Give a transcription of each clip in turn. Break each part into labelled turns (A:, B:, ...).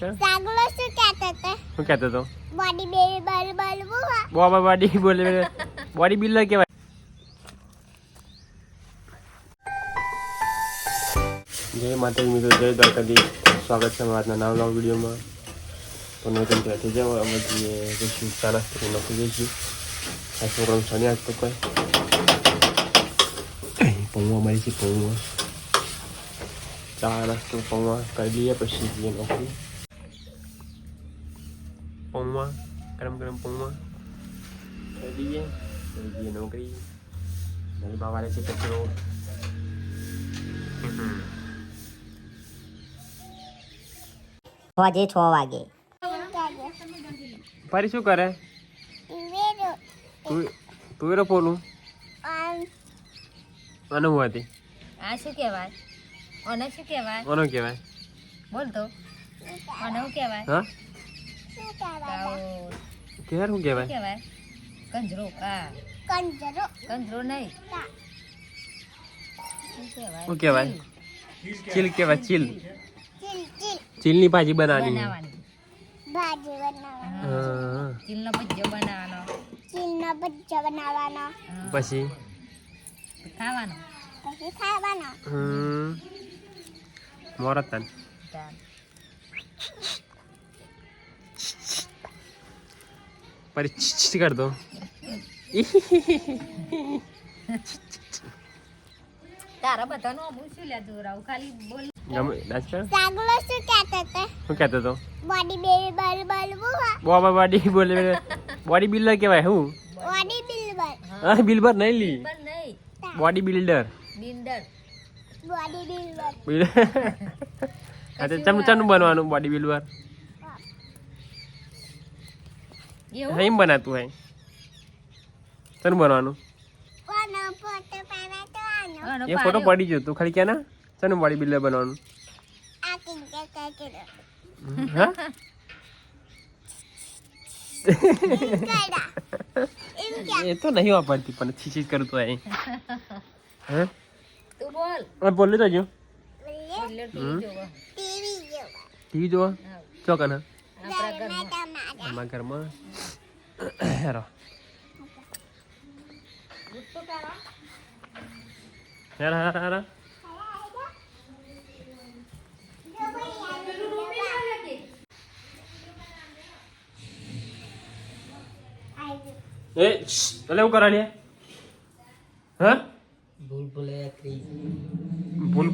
A: સાગલો શું કહેતો હતો?
B: શું કહેતો હતો?
A: બોડી બેબી બલ
B: બોબા બોડી બોલે બોડી બિલ્ડર કહેવાય. જય માતાજી મિત્રો જય દ્વારકાધી સ્વાગત છે અમારા નવા નવા વિડીયોમાં. તો નૂતન ત્યાંથી જાઓ અમે જઈએ જઈશું ચા નાસ્તો નોકરી જઈશું. આ છોકરાનું શનિ આજ તો કોઈ. પૌવા મળી છે પૌવા. ચા નાસ્તો પૌવા કરી લઈએ પછી જઈએ નોકરી પૌવા ગરમ ગરમ પૌવા કરી દઈએ પછી જઈએ નોકરી નહીં બાવારે છે કચરો
C: સાંજે છ વાગે
B: ફરી શું કરે
A: વેરો
B: તું તું એરો પોલું અને હું હતી
D: આ શું કહેવાય ઓને શું કહેવાય
B: કોનો કહેવાય
D: બોલ તો ઓને શું કહેવાય
B: હા
A: શું કહેવાય?
B: કેર શું કહેવાય?
D: કહેવાય કંજરો કા.
A: કંજરો.
D: કંજરો નહીં. શું કહેવાય?
B: ચીલ કહેવાય ચીલ.
A: ચીલ ચીલ.
B: ચીલની ભાજી બનાવવાની.
D: બનાવવાની.
A: ભાજી બનાવવાની.
B: હા.
D: ચીલનો ભજીયો બનાવવાનો.
A: ચીલનો ભજ્જો બનાવવાનો.
B: પછી
D: ખાવાનો.
A: પછી ખાવાનો.
B: હમ. મોરતન. છી છી કર
D: તારા બધાનો અમુક શું લે દોરાવું ખાલી બોલ.
B: ગમે નાસ્તા
A: સાગલો શું કહેતો હતો?
B: શું કહેતો તો
A: બોડી બેબી બલ બલવું હા
B: બોબા બોડી બોલે બોડી બિલ્ડર કહેવાય હું?
A: Body builder.
B: હા બિલ્ડર નહીં લી.
D: નહીં.
B: Body builder.
D: Builder.
A: Body builder. Builder.
B: હા ચમ ચમ બનવાનું બોડી બિલ્ડર. એમ બનાતું હોય. તને બનવાનું? એ ફોટો પડી ગયો તું ખાલી ક્યાં ના તને વાળી બિલ્લે બનવાનું? હા? એ તો નહીં વાપરતી પણ છીછી કરતો હે?
D: તું બોલ.
B: બોલી તો જો.
D: ટીવી જોવા.
A: ટીવી જોવા.
B: ચોકન? હા અમારા ઘરમાં. હેરો હેરા હેરા હેરા એ એટલે એવું કરા હા ભૂલ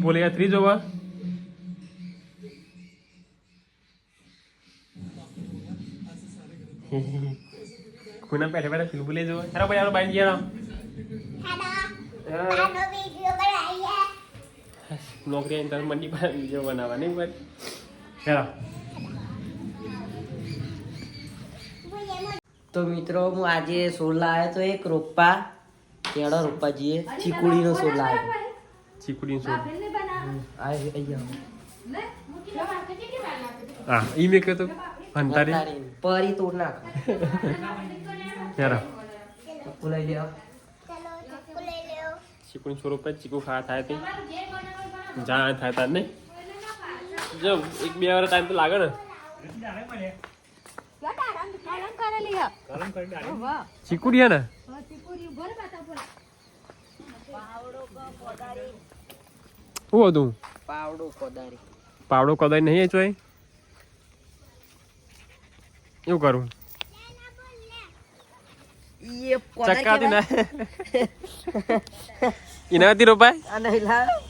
B: ભૂલ થ્રી જોવા ખૂના પેઠે પેઠે ફિલ્મ ભૂલે જોવા હેરા ભાઈ આનો બાઈ ગયા નોકરી આવીને તમે મંડી પર વીડિયો બનાવવાની ભાઈ? હેરા
E: તો મિત્રો હું આજે સોલ લાવ્યો તો એક રોપા કેળો રોપા જઈએ ચીકુડીનો સોલ. લાવ્યો
B: ચીકુડી સોલ
E: આ અહીંયા
B: હા ઈ મેં કહ્યું તો
E: પરી તોડ નાખ.
B: હેરા
E: ચપ્પુ લઈ લ્યો.
A: ચલો ચપ્પુ લઈ લ્યો.
B: ચીકુડી સ્વરૂપ જ ચીકુ ખાવા થાય તે. જાણ થાય તાર નહીં. જો એક બે વાર ટાઈમ તો લાગે ને.
D: કરેલી હા વાહ.
B: ચીકુડી હે ને? શું હતું?
E: પાવડો કોદારી
B: પાવડો કદાય નહીં ચોય એવું કરું? ચક્કાતી ના
E: કહેવાય?
B: એના હતી રોપાય
E: આ નહીં હારું.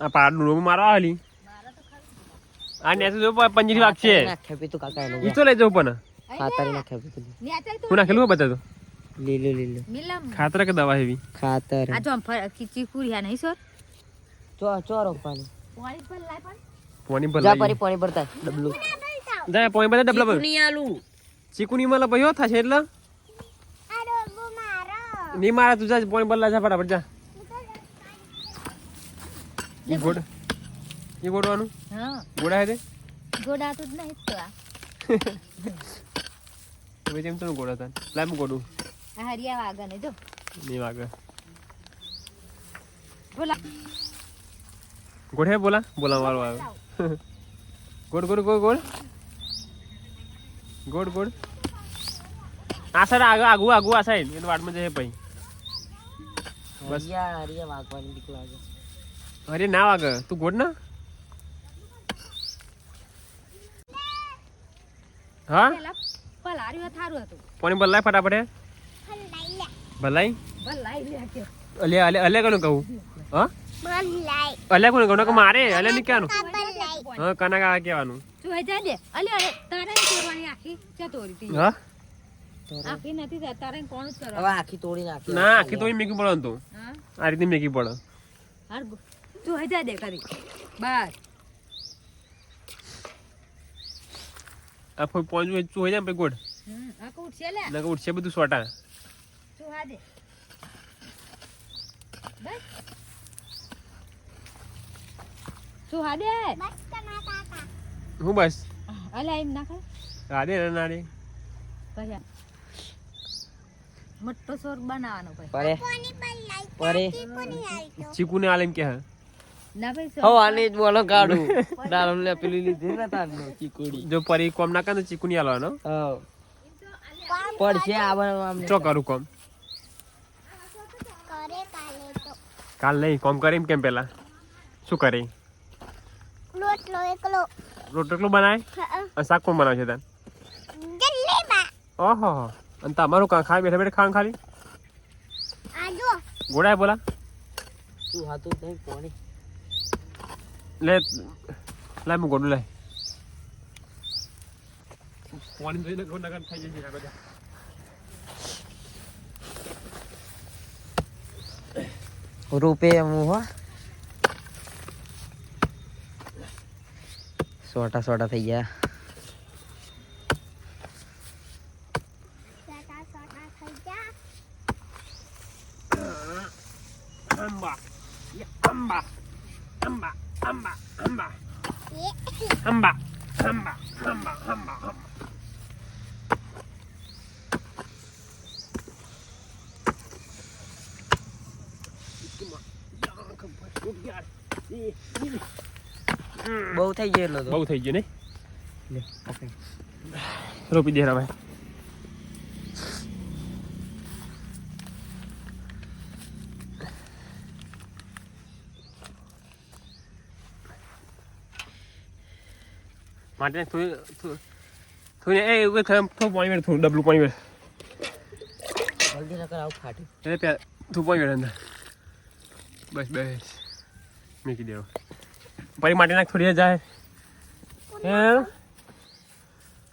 B: આ જો પંજીરી વાગશે
E: નાખ્યા કાકા એનું
B: તો લઈ જવું પણ
E: નાખ્યા
B: હું નાખેલું બતા તો
E: લીલું લીલું.
D: મિલમ.
B: ખાતર કે દવા હેવી?
E: ખાતર.
D: આ જો ચીકુરી હા નહીં સર?
E: ચો ચો રોપવાનું.
D: પાણી પર લાય પણ.
B: પોણી પર
E: જા પરી પાણી ભરતા ડબલું.
B: જા પોણી ભરતા ડબલા પર.
E: ચીકુની આલુ.
B: ચીકુની મને ભયો થશે એટલે? ની મારા. તું જા પોણી પર જા ફટાફટ જા. ઈ ગોડ ઈ ગોડવાનું?
D: હા.
B: ગોડા હે ગોડા
D: તો જ નહીં તો આ.
B: હવે જેમ તો ગોળા થાય લાય ગોડું.
D: આ હરિયા વાગે ને જો.
B: નહીં વાગે
D: બોલા.
B: હે બોલા? બોલા વાળો આવે. God God God God God God આ સર આગળ આગુ આગુ આ સાઈડ. એની વાટમાં જશે પછી. બસ.
E: હરિયા હરિયા વાગવાની બીક લાગે.
B: અરે ના વાગે. તું ગોડ ના? હા?
D: પેલા પલાર્યું થારું હતું.
B: પાણી બદલાય ફટાફટ. હે
A: ભલાઈ?
D: અલ્યા
B: અલે અલે કોને કહું? હા?
A: ભલાઈ.
B: અલે કોને કહું? કે મારે અલે ની ક્યાંનું હા કના કા કહેવાનું.
D: તું આખી? તોડી તી?
B: હા?
D: આખી નથી થતી, તારે કોણ જ
E: હવે
D: કરવા
E: આખી તોડી નાખી.
B: ના આખી તો મેકી પડે
D: હા?
B: આ રીતે મેકી પડે.
D: તું હજા દે કરી બસ
B: આ ફોઈ પોંચ વે હોય ને પછી ગોળ.
D: આ કુટ છે લે.
B: નકર ઉઠશે બધું સોટા.
D: તું હા દે. બસ. તું હા
A: બસ કના કાકા.
B: હું બસ?
D: અલે એમ નાખે ખાય
B: રાધે ને નાડે
D: પછી મોટો સોર બનાવવાનો પછી
E: પરે. પરે
B: ચીકુ ને આલેમ એમ કે હા?
D: ના ભાઈ
E: હો આને જ બોલો કાઢું દાડમ લે પેલી લીધી ને તારનો ચીકુડી.
B: જો પરી કોમ ના કરે તો ચીકુ ની આલવાનો
E: પડશે આવે આમ.
B: ચો કોમ
A: કરે કાલે તો
B: કાલ નહીં કોમ કરી એમ કેમ પેલા શું કરી
A: રોટલો એકલો.
B: રોટકલું બનાય? અને શાક કોણ બનાવે છે તાન? ઓહો અને તમારું કાં ખાવા બેઠા બેઠા ખાણ ખાલી? ગોળાય બોલા.
E: શું હાથું નહીં કોણી
B: લે લાય હું ગોડું લાય. પાણી જોઈને ગોડા નગર થઈ જશે કાકો
E: રૂપે હું હો સોટા સોટા થઈ ગયા
A: સટા સટા થઈ જા
B: આંબા
E: બહુ થઈ ગયેલો તો.
B: બહુ થઈ ગયું નહીં?
E: લે.
B: રોપી દે ભાઈ. માટે થોડી થોડી એ એવું થોડું પાણી વેળ થોડું ડબલું પાણી વેળ
E: જલ્દી નકર આવું ફાટ્યું
B: એટલે ત્યાં થોડું પાણી વેળ અંદર. બસ બસ. મૂકી દેવો. પરી માટી નાખ થોડી જાય. હે?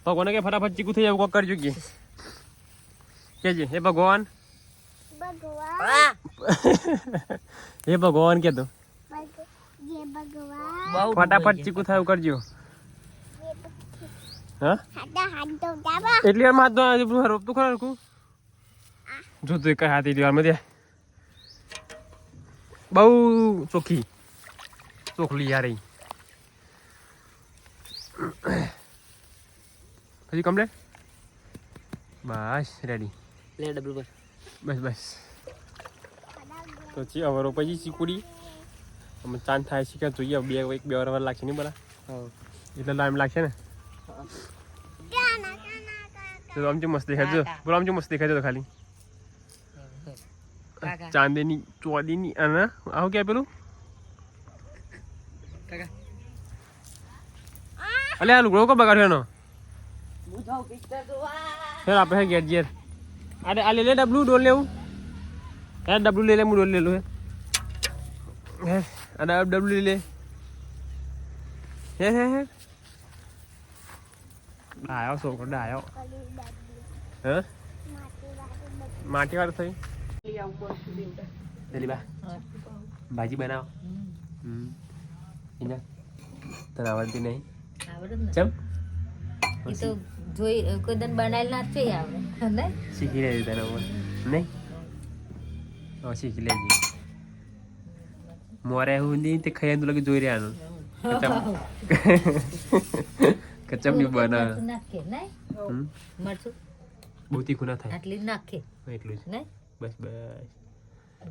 B: ભગવાને કે ફટાફટ ચીકુ થઈ જાય કોક કરજો કે. કેજે હે ભગવાન?
A: ભગવાન.
B: હે ભગવાન કે તો. ફટાફટ ચીકુ થાય એવું કરજો. એટલી વાર હાથ ધોવા રોપતું ખરા હાથ એટલી બહુ ચોખ્ખી. ચોખલી યાર. હજી કમ્પ્લેટ બસ રેડી
E: લે ડબલ પર
B: બસ બસ તો ચી હવે રોપાઈ ચીકુડી અમે ચાંદ થાય છે કે જોઈએ બે એક બે વાર લાગશે નહીં બરા એટલે ટાઈમ લાગશે ને
A: કાના કાના
B: તો આમથી મસ્ત દેખાય જો બોલો આમથી મસ્ત દેખાય તો ખાલી
E: કાકા
B: ચાંદીની ચોદીની અને આવું ક્યાં પેલું અલે આ લુગડો કો બગાડ્યો એનો?
E: હું પિક્ચર જોવા
B: ફેર આપણે હે ગેટ જેર અરે આ લે લે ડબલું ડોલ લેવું હે. ડબલું લે લે હું ડોલ લે હે. હે અને ડબલું લે હે હે હે. ડાયો છોકરો ડાયો હે?
A: માટી વાળું
B: થઈ? જલી બા. ભાજી બનાવો. હમ. તને આવડતી નહીં? ચમ?
D: એ તો જોઈ કોઈ દન બનાવેલ ના છે આવડે. નહીં
B: શીખી લેજે તને હવે. નહીં? હવે શીખી લેજે. મોરે હું નહીં તે ખાઈ તો લગી જોઈ રહ્યાનું કચમ બી બનાવે.
D: નાખે નહીં?
B: હમ?
D: મરચું?
B: બહુ તીખું ના થાય.
D: આટલી નાખે.
B: એટલું જ.
D: ને
B: બસ બસ.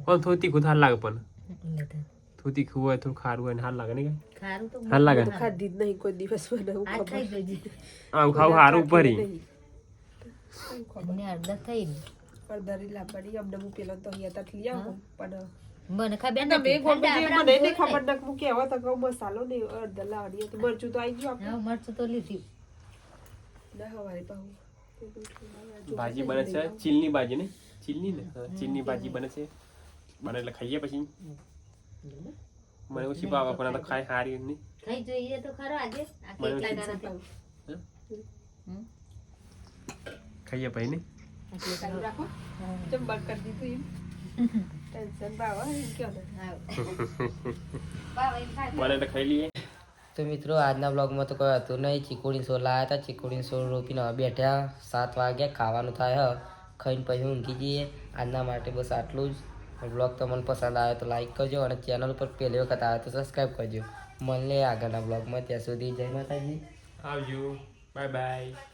B: કોણ થોડું તીખું થાર લાગે પણ.
D: એટલે તો.
B: થોડું તીખું હોય થોડું ખારું હોય ને હાર લાગે ને કઈ હાર લાગે
C: ખાધી જ નહીં કોઈ દિવસ બનાવું
D: આ ખાઈ
B: આવું ખાવું હારું ઉપર
D: અડધા થઈ
C: અડધારી લાંબાડી અમને હું પેલો તો અહીંયા તાથી લઈ આવું પણ
D: મને ખબર
C: તમે
D: નથી
C: ગમે
D: આપણા
C: મને નહીં ખબર
D: જોઈ
C: ના હું તો કહું મસાલો ને અડધા લાવડી હતી મરચું તો આવી ગયું
D: આપણે મરચું તો લીધું
C: ના હવારે
B: ભાજી બને છે ચીલની ભાજી ને ચીલની ને ચીલની ભાજી બને છે બને એટલે ખાઈએ પછી મને ઓછી ભાવે પણ આ તો ખાય સારી નહીં.
D: ખાઈ જોઈએ તો ખરો આજે. આ કેટલા
B: ઠીક
D: દાડા
B: ખાઈએ ભાઈ ને
C: રાખો. જેમ કરી દીધું એમ. ટેન્શન બાવા એમ કયો ને?
D: હા. બાવા એમ ખાય.
B: બને એટલે ખાઈ લઈએ.
E: તો મિત્રો આજના બ્લોગમાં તો કોઈ હતું નહીં. ચીકુડી સોલ લાવ્યા હતા. ચીકુડી સોલ રોપીને બેઠ્યા. સાત વાગ્યા ખાવાનું થાય હ. ખાઈને પછી ઊંઘી જઈએ. આજના માટે બસ આટલું જ. બ્લોગ તમને પસંદ આવે તો લાઈક કરજો અને ચેનલ ઉપર પહેલી વખત આવે તો સબસ્ક્રાઈબ કરજો. મળીએ આગળના બ્લોગમાં ત્યાં સુધી જય માતાજી.
B: આવજો. Bye bye